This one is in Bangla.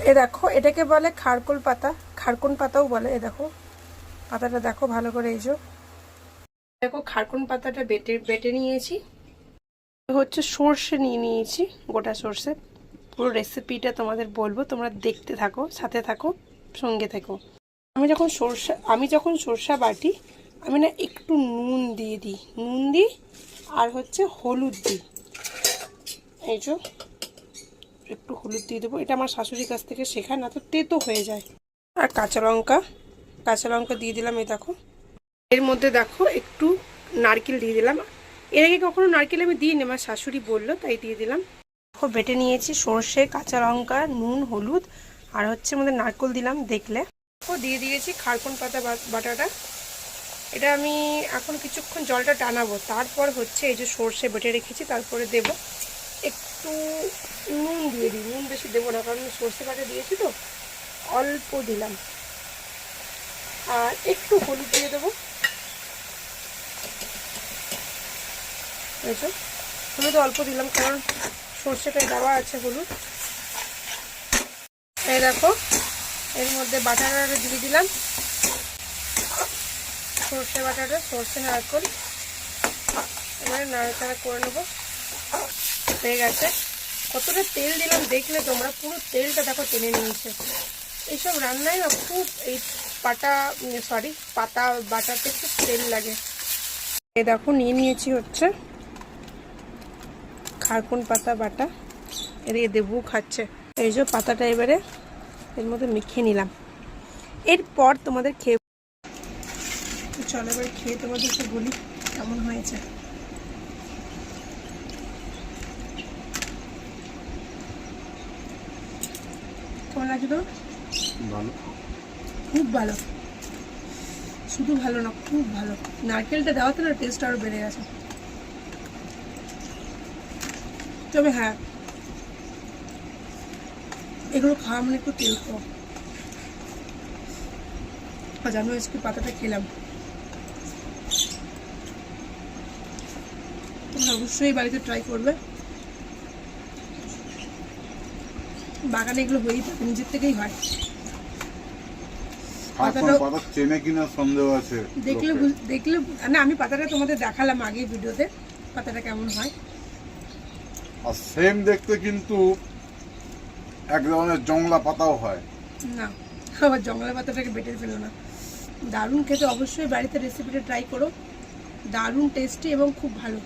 এ দেখো, এটাকে বলে খারকোল পাতা। খারকুন পাতাও বলে, এ দেখো। পাতাটা দেখো ভালো করে, এই যে। দেখো, খারকুন পাতাটা বেটে বেটে নিয়েছি। হচ্ছে সর্ষে নিয়ে নিয়েছি, গোটা সর্ষে। পুরো রেসিপিটা তোমাদের বলব, তোমরা দেখতে থাকো, সাথে থাকো, সঙ্গে থেকো। আমি যখন সর্ষে, আমি যখন সর্ষা বাটি, আমি না একটু নুন দিয়ে দিই। নুন দিই আর হচ্ছে হলুদ দিই। এই যে। একটু হলুদ দিয়ে দেবো। এটা আমার শাশুড়ির কাছ থেকে শেখা না তো তেতো হয়ে যায়। আর কাঁচা লঙ্কা কাঁচা লঙ্কা দিয়ে দিলাম এই দেখো। এর মধ্যে দেখো একটু নারকেল দিয়ে দিলাম। এর আগে কখনো নারকেল আমি দিইনি, আমার শাশুড়ি বলল, তাই দিয়ে দিলাম। দেখো, বেটে নিয়েছি সর্ষে, কাঁচা লঙ্কা, নুন, হলুদ, আর হচ্ছে আমাদের নারকেল দিলাম দেখলে। দেখো, দিয়ে দিয়েছি খারকুন পাতা বাটাটা। এটা আমি এখন কিছুক্ষণ জলটা টানাবো। তারপর হচ্ছে এই যে সর্ষে বেটে রেখেছি, তারপরে দেব। একটু নুন দিয়ে দিই। নুন বেশি দেবো না কারণ সর্ষে বাটা দিয়েছি তো অল্প দিলাম। আর একটু হলুদ দিয়ে দেবো। যে, হলুদ অল্প দিলাম কারণ সর্ষেটায় দেওয়া আছে হলুদ। এই দেখো এর মধ্যে বাটাটা দিয়ে দিলাম। সর্ষে বাটাটা সর্ষে নারকল। এবারে নাড়াচাড়া করে নেব। হয়ে গেছে। কতটা তেল দিলাম দেখলে তোমরা, পুরো তেলটা দেখো টেনে নিয়েছে এইসব রান্নায় না খুব এই পাটা সরি পাতা, বাটাতে খুব তেল লাগে। এ দেখো, নিয়ে নিয়েছি হচ্ছে খারকুন পাতা, বাটা। এর এ দেবু খাচ্ছে। এই যে পাতাটা এবারে এর মধ্যে মেখে নিলাম। এরপর তোমাদের খেয়ে চলো এবার খেয়ে তোমাদেরকে বলি কেমন হয়েছে। কেমন লাগছে তো ভালো। খুব ভালো। শুধু ভালো না খুব ভালো। নারকেলটা দেওয়াতে না টেস্ট আরও বেড়ে গেছে। তবে হ্যাঁ এগুলো খাওয়া মানে একটু তেল কম আজ আমি আজকে পাতাটা খেলাম। তোমরা অবশ্যই বাড়িতে ট্রাই করবে। বাগানে এগুলো হয়েই থাকে নিজের থেকেই হয়। দেখলে দেখলে না আমি পাতাটা তোমাদের দেখালাম আগে ভিডিওতে পাতাটা কেমন হয়। আর সেম দেখতে কিন্তু এক ধরনের জংলা পাতাও হয়। না আবার জঙ্গলা পাতাটাকে বেটে ফেলো না। দারুণ খেতে অবশ্যই বাড়িতে রেসিপিটা ট্রাই করো। দারুণ টেস্টি এবং খুব ভালো।